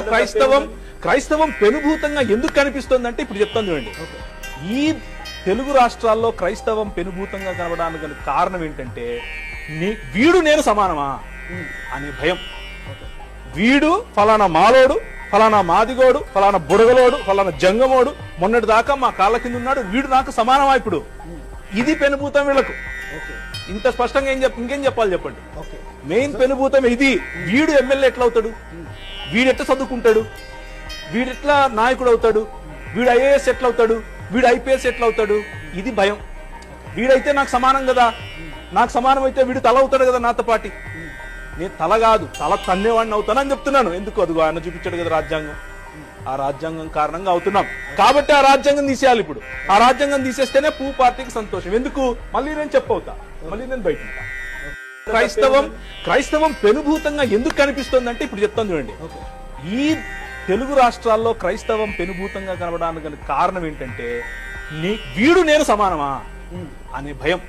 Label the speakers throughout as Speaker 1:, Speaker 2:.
Speaker 1: క్రైస్తవం క్రైస్తవం పెనుభూతంగా ఎందుకు కనిపిస్తుంది అంటే ఇప్పుడు చెప్తాను చూడండి. ఈ తెలుగు రాష్ట్రాల్లో క్రైస్తవం పెనుభూతంగా కనబడానికి గల కారణం ఏంటంటే నీ- వీడు నేను సమానమా? అనే భయం. వీడు ఫలానా మాలోడు ఫలానా మాదిగోడు ఫలానా బుడగలోడు ఫలానా జంగమోడు మొన్నటి దాకా మా కాళ్ళ కింద ఉన్నాడు వీడు నాకు సమానమా ఇప్పుడు? ఇది పెనుభూతం వీళ్ళకు. ఇంత స్పష్టంగా ఏం చెప్ ఇంకేం చెప్పాలి చెప్పండి. మెయిన్ పెనుభూతం ఇది. వీడు ఎమ్మెల్యే ఎట్లా అవుతాడు వీడు ఎట్లా చదువుకుంటాడు వీడు ఎట్లా నాయకుడు అవుతాడు? వీడు ఐఏఎస్ ఎట్లా అవుతాడు వీడు ఐపీఎస్ ఎట్లా అవుతాడు ఇది భయం. వీడైతే నాకు సమానం కదా. నాకు సమానం అయితే వీడు తల అవుతాడు కదా నాతో పాటి. నేను తల కాదు తల తన్నేవాడిని అవుతానని చెప్తున్నాను. ఎందుకు? అదిగో ఆయన చూపించాడు కదా రాజ్యాంగం. ఆ రాజ్యాంగం కారణంగా అవుతున్నాం. కాబట్టి ఆ రాజ్యాంగం తీసేయాలి ఇప్పుడు. ఆ రాజ్యాంగం తీసేస్తేనే పూ పార్టీకి సంతోషం. ఎందుకు? మళ్ళీ నేను చెప్పవుతా. మళ్ళీ నేను బయట. క్రైస్తవం క్రైస్తవం పెనుభూతంగా ఎందుకు కనిపిస్తుంది అంటే ఇప్పుడు చెప్తాను చూడండి. ఈ తెలుగు రాష్ట్రాల్లో క్రైస్తవం పెనుభూతంగా కనబడానికి గల కారణం ఏంటంటే నీ- వీడు నేను సమానమా? అనే భయం.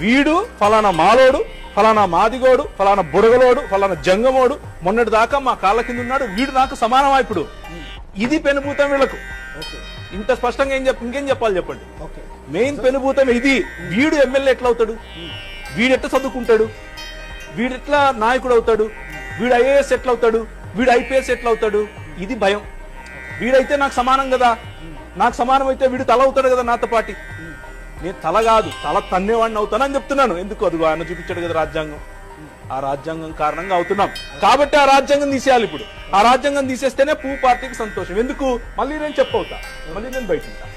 Speaker 1: వీడు ఫలానా మాలోడు ఫలానా మాదిగోడు ఫలానా బుడగలోడు ఫలానా జంగమోడు మొన్నటి దాకా మా కాళ్ళ కింద ఉన్నాడు వీడు నాకు సమానమా ఇప్పుడు? ఇది పెనుభూతం వీళ్ళకు. ఇంత స్పష్టంగా ఏం చెప్ ఇంకేం చెప్పాలి చెప్పండి? మెయిన్ పెనుభూతం ఇది. వీడు ఎమ్మెల్యే ఎట్లా అవుతాడు వీడు ఎట్లా చదువుకుంటాడు వీడు ఎట్లా నాయకుడు అవుతాడు? వీడు ఐఏఎస్ ఎట్లా అవుతాడు వీడు ఐపీఎస్ ఎట్లా అవుతాడు ఇది భయం. వీడైతే నాకు సమానం కదా? నాకు సమానం అయితే వీడు తల అవుతాడు కదా నాతో పాటి? నేను తల కాదు తల తన్నేవాడిని అవుతానని చెప్తున్నాను. ఎందుకు? అదిగో ఆయన చూపించాడు కదా రాజ్యాంగం. ఆ రాజ్యాంగం కారణంగా అవుతున్నాం. కాబట్టి ఆ రాజ్యాంగం తీసేయాలి ఇప్పుడు. ఆ రాజ్యాంగం తీసేస్తేనే పూ పార్టీకి సంతోషం. ఎందుకు? మళ్ళీ నేను చెప్పవుతా. మళ్ళీ నేను బయట ఉంటా.